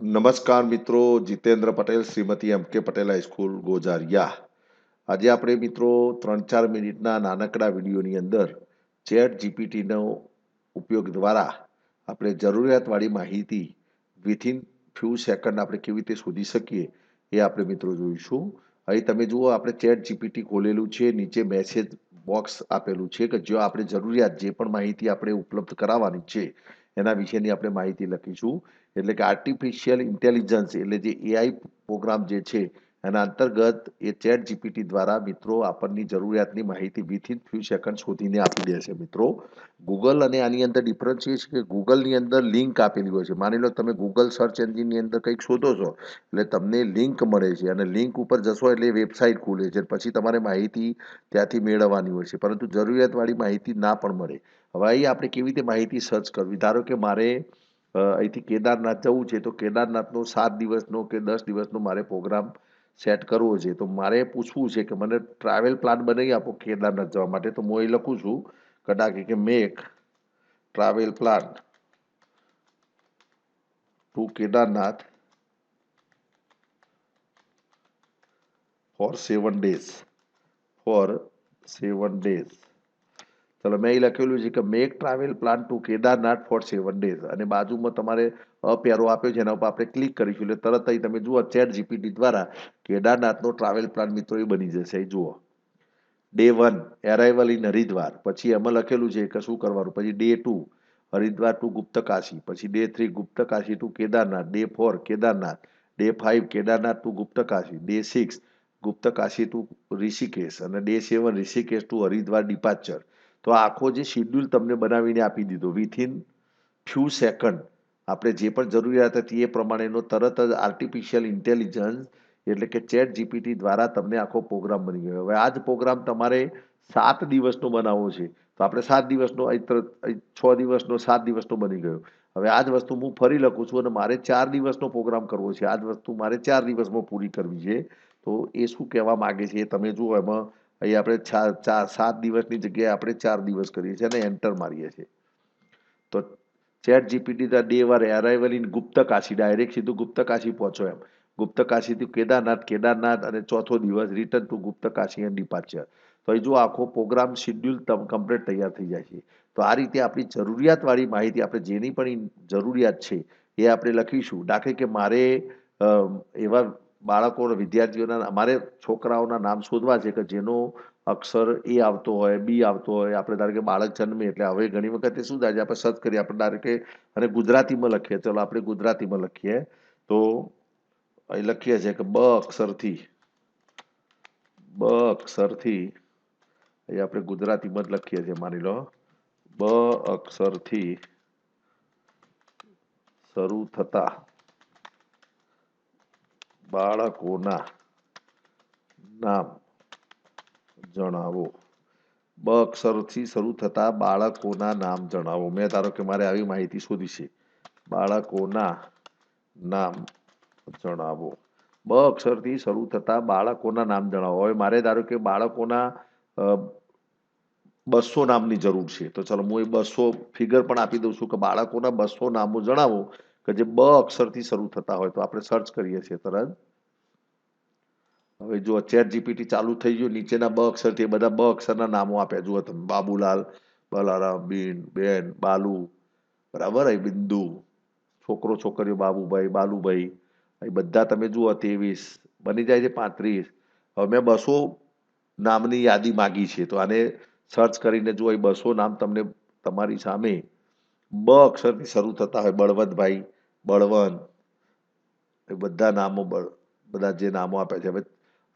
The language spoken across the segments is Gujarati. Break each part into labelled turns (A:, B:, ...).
A: નમસ્કાર મિત્રો, જીતેન્દ્ર પટેલ, શ્રીમતી એમ કે પટેલ હાઈસ્કૂલ ગોજારિયા. આજે આપણે મિત્રો ત્રણ ચાર મિનિટના નાનકડા વિડીયોની અંદર ચેટ જીપીટીનો ઉપયોગ દ્વારા આપણે જરૂરિયાતવાળી માહિતી વિથિન ફ્યુ સેકન્ડ આપણે કેવી રીતે શોધી શકીએ એ આપણે મિત્રો જોઈશું. અહીં તમે જુઓ, આપણે ચેટ જીપીટી ખોલેલું છે, નીચે મેસેજ બોક્સ આપેલું છે કે જો આપણે જરૂરિયાત જે પણ માહિતી આપણે ઉપલબ્ધ કરાવવાની છે, એના વિશેની આપણે માહિતી લખીશું. એટલે કે આર્ટિફિશિયલ ઇન્ટેલિજન્સ એટલે જે એઆઈ પ્રોગ્રામ જે છે, એના અંતર્ગત એ ચેટ જીપીટી દ્વારા મિત્રો આપણની જરૂરિયાતની માહિતી વિથિન ફ્યુ સેકન્ડ શોધીને આપી દેશે મિત્રો. ગૂગલ અને આની અંદર ડિફરન્સ એ છે કે ગૂગલની અંદર લિંક આપેલી હોય છે. માની લો તમે ગૂગલ સર્ચ એન્જિનની અંદર કંઈક શોધો છો, એટલે તમને લિંક મળે છે અને લિંક ઉપર જશો એટલે વેબસાઇટ ખુલે છે પછી તમારે માહિતી ત્યાંથી મેળવવાની હોય છે. પરંતુ જરૂરિયાતવાળી માહિતી ના પણ મળે. હવે આપણે કેવી રીતે માહિતી સર્ચ કરવી? ધારો કે મારે અહીંથી કેદારનાથ જવું છે તો કેદારનાથનો સાત દિવસનો કે દસ દિવસનો મારે પ્રોગ્રામ સેટ કરવો છે. તો મારે પૂછવું છે કે મને ટ્રાવેલ પ્લાન બનાવી આપો કેદારનાથ જવા માટે. તો હું એ લખું છું કદાચ કે make travel plan to Kedarnath for seven days. Four seven days. મેં એ લખેલું છે કે make travel plan to Kedarnath for seven days અને બાજુમાં તમારે અપેરો આપ્યો છે, એના ઉપર આપણે ક્લિક કરીશું. એટલે તરત અહીં તમે જુઓ ચેટ જીપીટી દ્વારા કેદારનાથનો ટ્રાવેલ પ્લાન મિત્રો એ બની જશે. જુઓ. Day one arrival in Haridwar પછી એમાં લખેલું છે કે શું કરવાનું? પછી day two Haridwar to Guptkashi પછી day three Guptkashi to Kedarnath. Day four Kedarnath. Day five Kedarnath to Guptkashi day six Guptkashi to Rishikesh અને day seven Rishikesh to Haridwar departure તો આખો જે શિડ્યુલ તમને બનાવીને આપી દીધો વિથિન ફ્યુ સેકન્ડ આપણે જે પણ જરૂરિયાત હતી એ પ્રમાણેનો તરત જ આર્ટિફિશિયલ ઇન્ટેલિજન્સ એટલે કે ચેટ જીપીટી દ્વારા તમને આખો પ્રોગ્રામ બની ગયો. હવે આ જ પ્રોગ્રામ તમારે સાત દિવસનો બનાવવો છે. તો આપણે સાત દિવસનો છ દિવસનો, સાત દિવસનો બની ગયો. હવે આ જ વસ્તુ હું ફરી લખું છું અને મારે ચાર દિવસનો પ્રોગ્રામ કરવો છે. આ જ વસ્તુ મારે ચાર દિવસમાં પૂરી કરવી છે. તો એ શું કહેવા માગે છે એ તમે જુઓ એમાં. અહીં આપણે ચાર સાત દિવસની જગ્યાએ આપણે ચાર દિવસ કરીએ છીએ અને એન્ટર મારીએ છીએ. તો ChatGPT the day var arrival in Gupt direct સીધું ગુપ્ત કાશી પહોંચો એમ. ગુપ્ત કાશીથી કેદારનાથ કેદારનાથ અને ચોથો દિવસ return two Gupta Kashi and departure તો જો આખો પ્રોગ્રામ શિડ્યુલ કમ્પ્લીટ તૈયાર થઈ જાય છે. તો આ રીતે આપણી જરૂરિયાતવાળી માહિતી આપણે જેની પણ જરૂરિયાત છે એ આપણે લખીશું. દાખલે કે મારે એવા બાળકો વિદ્યાર્થીઓના, અમારે છોકરાઓના નામ શોધવા છે કે જેનો અક્ષર એ આવતો હોય, બી આવતો હોય. આપણે ધારો કે બાળક જન્મે એટલે હવે ઘણી વખતે શું થાય છે, આપણે સર્ચ કરીએ, આપણે ધારો કે અને ગુજરાતીમાં લખીએ. ચલો, આપણે ગુજરાતીમાં લખીએ. તો અહીં લખીએ છીએ કે બ અક્ષરથી બ અક્ષરથી અહીં આપણે ગુજરાતીમાં જ લખીએ છીએ, માની લો. બ અક્ષરથી શરૂ થતા. બાળકોના નામ જણાવો. બ અક્ષરથી શરૂ થતા બાળકોના નામ જણાવો. મેં ધારો કે મારે આવી માહિતી શોધી છે. બાળકોના નામ જણાવો. બ અક્ષરથી શરૂ થતા બાળકોના નામ જણાવો. હવે મારે ધારો કે બાળકોના બસો નામની જરૂર છે. તો ચલો હું એ બસો ફિગર પણ આપી દઉં છું કે બાળકોના બસો નામો જણાવો. કે જે બ અક્ષરથી શરૂ થતા હોય તો આપણે સર્ચ કરીએ છીએ તરત. હવે જો ચેટ જીપીટી ચાલુ થઈ ગયું, નીચેના બ અક્ષરથી બધા બ અક્ષરના નામો આપ્યા. જુઓ તમે, બાબુલાલ, બલારામ, બીન, બેન, બાલુ. બરાબર? એ બિંદુ. છોકરો, છોકરીઓ, બાબુભાઈ, બાલુભાઈ. એ બધા તમે જુઓ, ત્રેવીસ. બની જાય છે પાંત્રીસ. હવે મેં બસો નામની યાદી માગી છે. તો આને સર્ચ કરીને જુઓ એ બસો નામ તમને તમારી સામે બ અક્ષરથી શરૂ થતા હોય. બળવંતભાઈ બળવંત. એ બધા નામો બધા જે નામો આપ્યા છે. હવે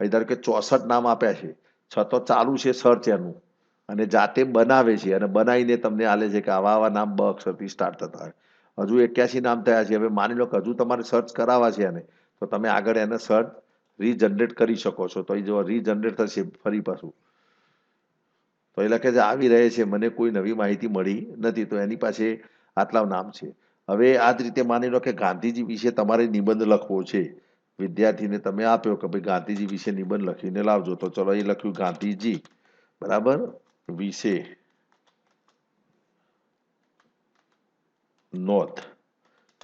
A: અહીં ધારો કે ચોસઠ નામ આપ્યા છે. છતાં ચાલુ છે સર્ચ એનું. અને જાતે બનાવે છે. અને બનાવીને તમને આલે છે કે આવા આવા નામ બ અક્ષરથી સ્ટાર્ટ થતા હોય. હજુ એક્યાસી નામ થયા છે. હવે માની લો કે હજુ તમારે સર્ચ કરાવવા છે એને. તો તમે આગળ એને સર્ચ રીજનરેટ કરી શકો છો. તો એ જો રીજનરેટ થશે ફરી પાછું. તો એ લખે છે, આવી રહે છે. મને કોઈ નવી માહિતી મળી નથી. તો એની પાસે આટલા નામ છે. હવે આ જ રીતે માની લો કે ગાંધીજી વિશે તમારે નિબંધ લખવો છે. વિદ્યાર્થીને તમે આપ્યો કે ભાઈ ગાંધીજી વિશે નિબંધ લખીને લાવજો. તો ચલો એ લખ્યું ગાંધીજી. બરાબર? વિશે. નોંધ.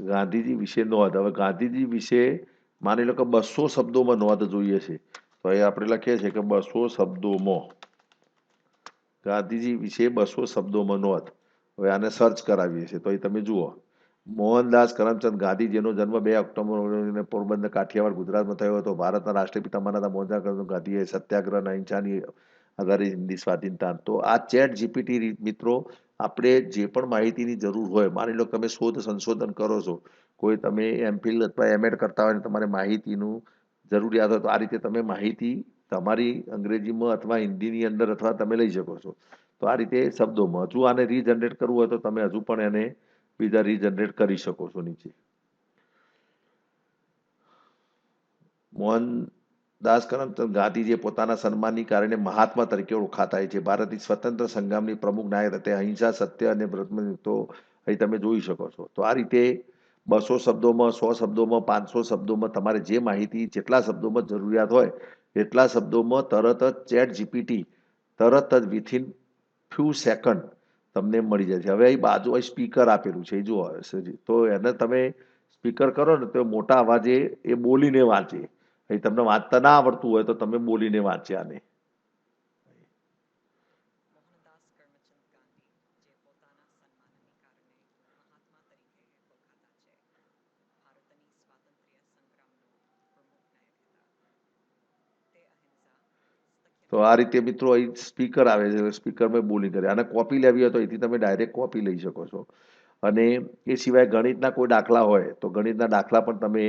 A: ગાંધીજી વિશે નોંધ. હવે ગાંધીજી વિશે માની લો કે બસો શબ્દોમાં નોંધ જોઈએ છે તો એ આપણે લખીએ છીએ કે બસો શબ્દોમાં. ગાંધીજી વિશે બસો શબ્દોમાં નોંધ. હવે આને સર્ચ કરાવીએ છીએ. તો એ તમે જુઓ. મોહનદાસ કરમચંદ ગાંધીજીનો જન્મ બે ઓક્ટોબર પોરબંદર કાઠિયાવાડ ગુજરાતમાં થયો હતો. ભારતના રાષ્ટ્રપિતા માનતા મોહનદાસ કરમચંદ ગાંધીએ સત્યાગ્રહ અહિંસાની આધારે હિન્દી સ્વાધીનતા તો આ ચેટ જીપીટી મિત્રો, આપણે જે પણ માહિતીની જરૂર હોય, માની લો તમે શોધ સંશોધન કરો છો, કોઈ તમે એમફિલ અથવા એમએડ કરતા હોય ને તમારે માહિતીનું જરૂરિયાત હોય, તો આ રીતે તમે માહિતી તમારી અંગ્રેજીમાં અથવા હિન્દીની અંદર અથવા તમે લઈ શકો છો. તો આ રીતે શબ્દોમાં, હજુ આને રીજનરેટ કરવું હોય તો તમે હજુ પણ એને બીજા રીજનરેટ કરી શકો છો નીચે. મોહનદાસ કરમચંદ ગાંધીજીએ પોતાના સન્માનની કારણે મહાત્મા તરીકે ઓળખાતા હોય છે. ભારતની સ્વતંત્ર સંગ્રામની પ્રમુખ નાયક હતા. અહિંસા, સત્ય અને તો અહીં તમે જોઈ શકો છો. તો આ રીતે બસો શબ્દોમાં, સો શબ્દોમાં, પાંચસો શબ્દોમાં તમારે જે માહિતી, જેટલા શબ્દોમાં જરૂરિયાત હોય, એટલા શબ્દોમાં તરત જ ચેટ જીપીટી તરત જ વિથિન ફ્યુ સેકન્ડ તમને મળી જાય છે. હવે અહીં બાજુ સ્પીકર આપેલું છે. એ જુઓ તો એને તમે સ્પીકર કરો ને તો મોટા અવાજે એ બોલીને વાંચે. અહીં તમને વાંચતા ના આવડતું હોય તો તમે બોલીને વાંચ્યા ને
B: મોહનદાસ કરમચંદ ગાંધી જે પોતાના સન્માનને કારણે મહાત્મા તરીકે ઓળખાતા છે ભારતની સ્વાતંત્ર્ય સંગ્રામનો પ્રમુખ નાયક હતા તે અહિંસા સત્ય
A: તો આ રીતે મિત્રો અહીં સ્પીકર આવે છે સ્પીકરમાં બોલી કરે. અને કોપી લેવી હોય તો અહીંથી તમે ડાયરેક્ટ કોપી લઈ શકો છો. અને એ સિવાય ગણિતના કોઈ દાખલા હોય તો ગણિતના દાખલા પણ તમે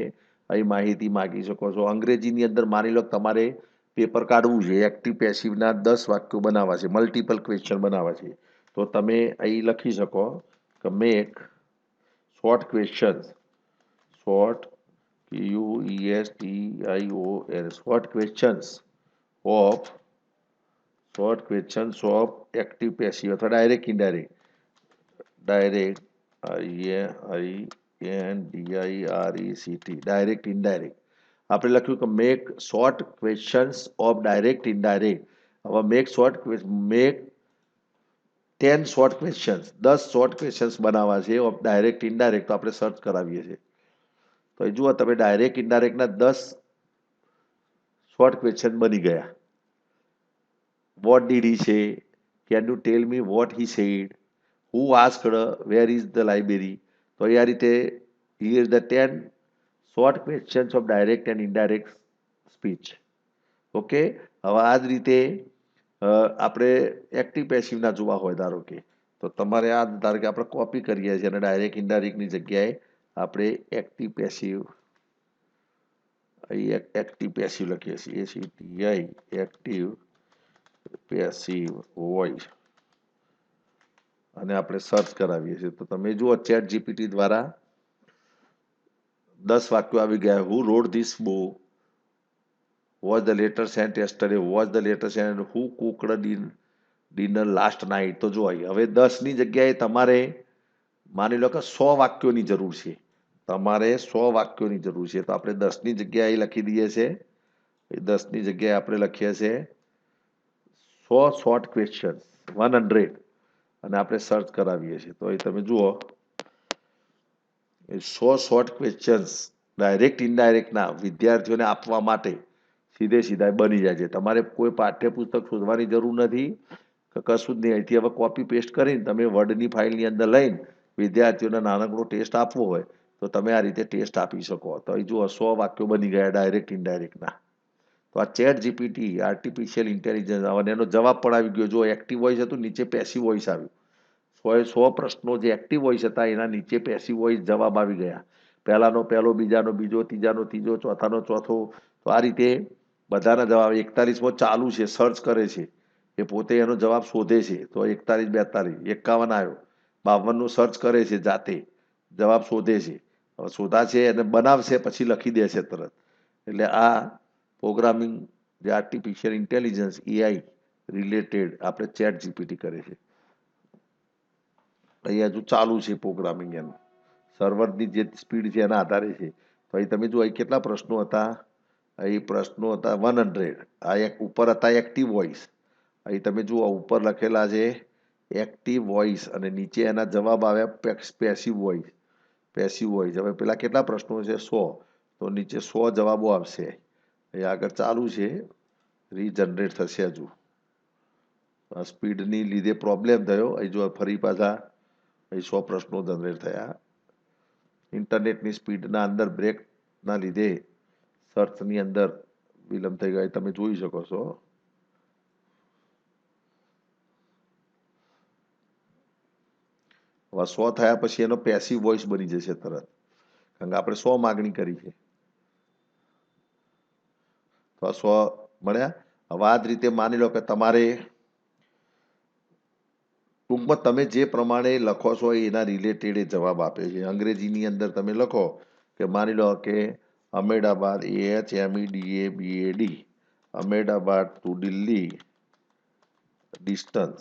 A: અહીં માહિતી માગી શકો છો. અંગ્રેજીની અંદર માની લો તમારે પેપર કાઢવું છે એક્ટિવ પેસિવના દસ વાક્યો બનાવવા છે મલ્ટિપલ ક્વેશ્ચન બનાવવા છે. તો તમે અહીં લખી શકો કે make short question short U E S T I O N short questions of short questions of active passive અથવા direct indirect direct I A I N D I R E C T direct indirect આપણે લખ્યું કે make short questions of direct indirect હવે make short make ten short questions દસ શોર્ટ ક્વેશ્ચન્સ બનાવવા છે ઓફ ડાયરેક્ટ ઇનડાયરેક્ટ તો આપણે સર્ચ કરાવીએ છીએ તો એ જુઓ તમે ડાયરેક્ટ ઇનડાયરેક્ટના દસ શોર્ટ ક્વેશ્ચન બની ગયા what did he say can you tell me what he said who asked where is the library તો એ આ રીતે is the 10 short questions of direct and indirect speech okay હવે આ જ રીતે આપણે એક્ટિવ પેસિવના જોવા હોય ધારો કે તો તમારે આ ધારો કે આપણે કોપી કરીએ છીએ અને ડાયરેક્ટ ઇનડાયરેક્ટની જગ્યાએ આપણે એક્ટિવ પેસિવ અહીં એક્ટિવ પેસિવ લખીએ છીએ A C T I active passive voice અને આપણે સર્ચ કરાવીએ છીએ. તો તમે જુઓ ચેટ જીપીટી દ્વારા દસ વાક્યો આવી ગયા. Who wrote this book was the letter sent yesterday was the letter sent who cooked dinner last night તો જો હવે દસની જગ્યાએ તમારે માની લો કે સો વાક્યોની જરૂર છે. તમારે સો વાક્યોની જરૂર છે. તો આપણે દસની જગ્યાએ લખી દઈએ છીએ. દસની જગ્યાએ આપણે લખીએ છીએ. સો શોર્ટ ક્વેશ્ચન વન હંડ્રેડ, અને આપણે સર્ચ કરાવીએ છીએ. તો એ તમે જુઓ, એ સો શોર્ટ ક્વેશ્ચન્સ ડાયરેક્ટ ઇનડાયરેક્ટના વિદ્યાર્થીઓને આપવા માટે સીધે સીધા બની જાય છે. તમારે કોઈ પાઠ્યપુસ્તક શોધવાની જરૂર નથી કશું જ નહીં. અહીંથી હવે કોપી પેસ્ટ કરીને તમે વર્ડની ફાઇલની અંદર લઈને વિદ્યાર્થીઓને નાનકડો ટેસ્ટ આપવો હોય, તો તમે આ રીતે ટેસ્ટ આપી શકો. તો અહીં જુઓ, સો વાક્યો બની ગયા ડાયરેક્ટ ઇનડાયરેક્ટના તો આ ચેટ જીપીટી, આર્ટિફિશિયલ ઇન્ટેલિજન્સ અને એનો જવાબ પણ આવી ગયો. જો એક્ટિવ વોઇસ હતું, નીચે પેસિવ વોઇસ આવ્યું. સો સો પ્રશ્નો જે એક્ટિવ વોઇસ હતા, એના નીચે પેસિવ વોઇસ જવાબ આવી ગયા. પહેલાંનો, પહેલો, બીજાનો, બીજો, ત્રીજાનો, ત્રીજો, ચોથાનો, ચોથો. તો આ રીતે બધાના જવાબ એકતાલીસમો ચાલુ છે સર્ચ કરે છે. એ પોતે એનો જવાબ શોધે છે. તો એકતાલીસ, બેતાલીસ, એકાવન આવ્યો. બાવનનું સર્ચ કરે છે જાતે. જવાબ શોધે છે. હવે શોધા છે એને બનાવશે, પછી લખી દેશે તરત. એટલે આ પ્રોગ્રામિંગ જે આર્ટિફિશિયલ ઇન્ટેલિજન્સ એઆઈ રિલેટેડ આપણે ચેટ જીપીટી કરે છે. અહીંયા હજુ ચાલુ છે પ્રોગ્રામિંગ એનું. સર્વરની જે સ્પીડ છે એના આધારે છે. તો અહીં તમે જુઓ, અહીં કેટલા પ્રશ્નો હતા? અહીં પ્રશ્નો હતા વન હંડ્રેડ આ એક ઉપર હતા એક્ટિવ વોઇસ અહીં તમે જુઓ ઉપર લખેલા છે એક્ટિવ વોઇસ અને નીચે એના જવાબ આવ્યા પેસિવ વોઇસ પેસિવ વોઇસ હવે પેલા કેટલા પ્રશ્નો છે? સો. તો નીચે સો જવાબો આવશે. એ આગળ ચાલુ છે રીજનરેટ થશે હજુ. સ્પીડની લીધે પ્રોબ્લેમ થયો. અહીં જો ફરી પાછા અહીં સો પ્રશ્નો જનરેટ થયા. ઇન્ટરનેટની સ્પીડના અંદર બ્રેકના લીધે સર્ચની અંદર વિલંબ થઈ ગયો. તમે જોઈ શકો છો. હવે સો થયા પછી એનો પેસિવ વોઇસ બની જશે તરત. કારણ કે આપણે સો માગણી કરી છે. આ સો મળ્યા. હવે રીતે માની લો કે તમારે ટૂંકમાં તમે જે પ્રમાણે લખો છો એના રિલેટેડ એ જવાબ આપે છે. અંગ્રેજીની અંદર તમે લખો કે માની લો કે Ahmedabad A H M E D A B A D Ahmedabad to Delhi, distance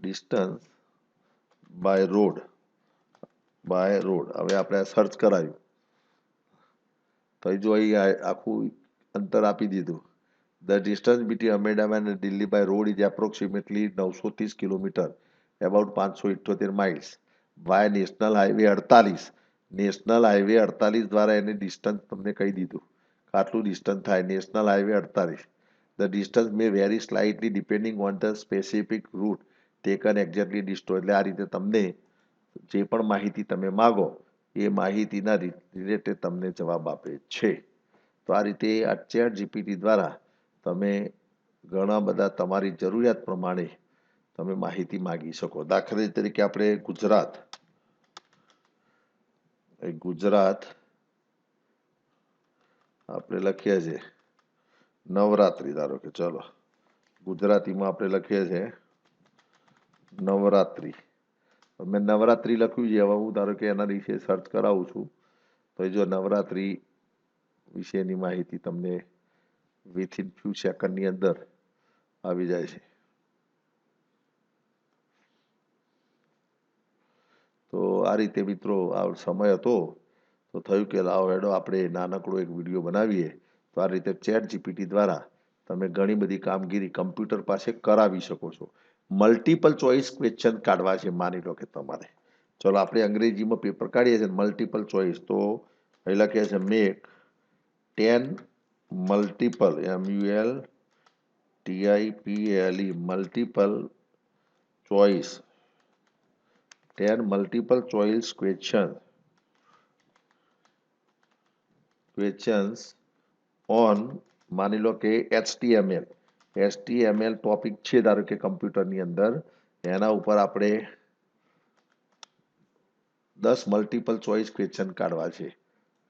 A: distance by road by road. હવે આપણે સર્ચ કરાવ્યું તો અહીં જો અહીં આખું અંતર આપી દીધું. ધ ડિસ્ટન્સ બિટવીન અમેડામાં અને Delhi by road is approximately નવસો ત્રીસ કિલોમીટર એબાઉટ પાંચસો ઇઠ્યોતેર માઇલ્સ બાય નેશનલ હાઈવે અડતાલીસ નેશનલ હાઈવે અડતાલીસ દ્વારા એને ડિસ્ટન્સ તમને કહી દીધું. આટલું ડિસ્ટન્સ થાય નેશનલ હાઈવે અડતાલીસ. The distance may vary slightly depending on the specific route taken exactly ડિસ્ટો એટલે આ રીતે તમને જે પણ માહિતી તમે માગો એ માહિતીના રિલેટેડ તમને જવાબ આપે છે. તો આ રીતે આ ચેટ જીપીટી દ્વારા તમે ઘણા બધા તમારી જરૂરિયાત પ્રમાણે તમે માહિતી માગી શકો. દાખલા તરીકે આપણે ગુજરાત ગુજરાત આપણે લખીએ છીએ નવરાત્રી ધારો કે, ચલો. ગુજરાતીમાં આપણે લખીએ છીએ નવરાત્રી. મેં નવરાત્રિ લખ્યું છે, હવે હું ધારો કે એના વિશે સર્ચ કરાવું છું. તો જો નવરાત્રિ વિશેની માહિતી તમને વિથિન ફ્યુ સેકન્ડની અંદર આવી જાય છે. તો આ રીતે મિત્રો, આ સમય હતો. તો થયું કે લાવો હેડો, આપણે નાનકડો એક વીડિયો બનાવીએ. તો આ રીતે ચેટ જીપીટી દ્વારા તમે ઘણી બધી કામગીરી કમ્પ્યુટર પાસે કરાવી શકો છો. મલ્ટિપલ ચોઇસ ક્વેશ્ચન કાઢવા છે, માની લો કે તમારે. ચલો, આપણે અંગ્રેજીમાં પેપર કાઢીએ છીએ મલ્ટિપલ ચોઇસ તો અહીં લખે છે make ten multiple M U L T P L E multiple choice ten multiple choice question questions on માની લો કે એચટીએમએલ એચટીએમએલ ટોપિક છે ધારો કે કમ્પ્યુટરની અંદર. એના ઉપર આપણે દસ મલ્ટિપલ ચોઇસ ક્વેશ્ચન કાઢવા છે.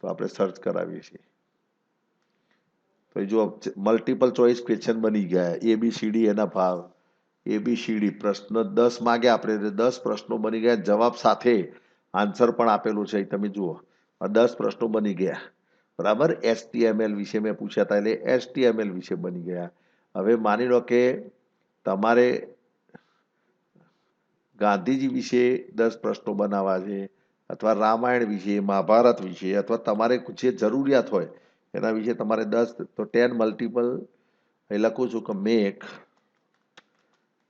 A: તો આપણે સર્ચ કરાવીએ છીએ. તો જો મલ્ટિપલ ચોઇસ ક્વેશ્ચન બની ગયા. એબીસીડી એના ભાવ એબીસીડી પ્રશ્ન દસ માગ્યા આપણે. દસ પ્રશ્નો બની ગયા. જવાબ સાથે આન્સર પણ આપેલું છે. તમે જુઓ. દસ પ્રશ્નો બની ગયા. બરાબર? એચટીએમએલ વિશે મેં પૂછ્યા હતા. એટલે એચટીએમએલ વિશે બની ગયા. હવે માની લો કે તમારે ગાંધીજી વિશે દસ પ્રશ્નો બનાવવા છે, અથવા રામાયણ વિશે, મહાભારત વિશે, અથવા તમારે જે જરૂરિયાત હોય એના વિશે તમારે દસ, તો ટેન મલ્ટિપલ એ લખું છું કે make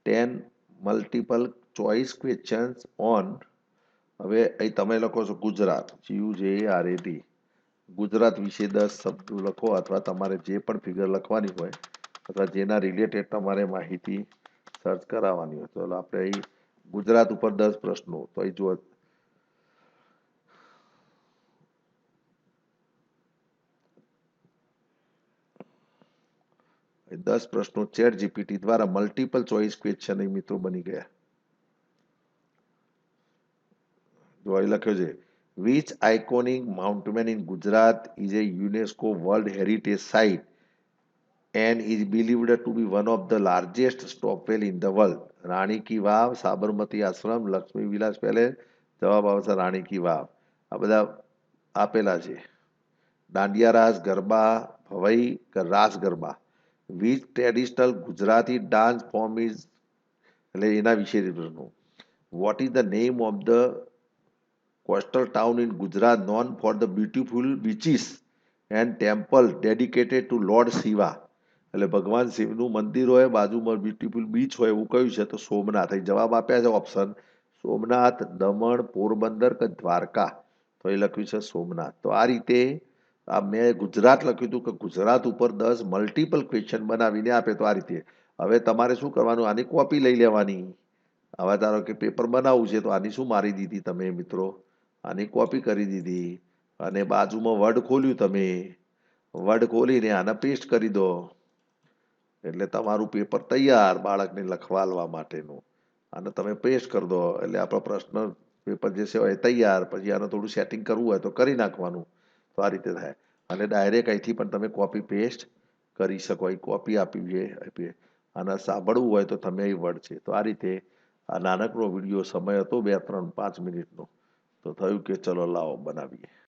A: ten multiple choice questions on હવે અહીં તમે લખો છો Gujarat U J R A Gujarat વિશે દસ શબ્દો લખો, અથવા તમારે જે પણ ફિગર લખવાની હોય અથવા જેના રિલેટેડ તમારે માહિતી સર્ચ કરાવવાની હોય. તો આપણે અહીં ગુજરાત ઉપર દસ પ્રશ્નો. તો અહીં જુઓ. દસ પ્રશ્નો ચેટ જીપીટી દ્વારા મલ્ટિપલ ચોઇસ ક્વેશ્ચન એ મિત્રો બની ગયા. જો અહીં લખ્યો છે which iconic monument in Gujarat is a UNESCO world heritage site and is believed to be one of the largest stopwell in the world. Rani ki Vav Sabarmati Ashram Laxmi Vilas palace જવાબ આવશે રાણી કી વાવ આ બધા આપેલા છે દાંડિયા રાસ ગરબા ભવાઈ કે Ras Garba which traditional Gujarati dance form is એટલે એના વિશે પ્રશ્નો what is the name of the coastal town in Gujarat known for the beautiful beaches and temple dedicated to lord Shiva એટલે ભગવાન શિવનું મંદિર હોય, બાજુમાં બ્યુટીફુલ બીચ હોય, એવું કહ્યું છે? તો સોમનાથ. અહીં જવાબ આપ્યા છે ઓપ્શન સોમનાથ, દમણ, પોરબંદર કે દ્વારકા. તો એ લખ્યું છે સોમનાથ. તો આ રીતે આ મેં ગુજરાત લખ્યું હતું કે ગુજરાત ઉપર દસ મલ્ટિપલ ક્વેશ્ચન બનાવીને આપે તો આ રીતે. હવે તમારે શું કરવાનું? આની કોપી લઈ લેવાની. હવે ધારો કે પેપર બનાવવું છે તો આની શું મારી દીધી તમે મિત્રો? આની કોપી કરી દીધી. અને બાજુમાં વર્ડ ખોલ્યું તમે. વર્ડ ખોલીને આને પેસ્ટ કરી દો. એટલે તમારું પેપર તૈયાર બાળકને લખવાલવા માટેનું. અને તમે પેસ્ટ કરી દો. એટલે આપણો પ્રશ્ન પેપર જે છે એ તૈયાર. પછી આનું થોડું સેટિંગ કરવું હોય તો કરી નાખવાનું. તો આ રીતે થાય. અને ડાયરેક્ટ અહીંથી પણ તમે કોપી પેસ્ટ કરી શકો. અહીં કોપી આપી છે અને સાંભળવું હોય તો તમે અહીં વર્ડ છે. તો આ રીતે આ નાનકડો વીડિયો સમય હતો બે, ત્રણ, પાંચ મિનિટનો. તો થયું કે ચલો લાવો બનાવીએ.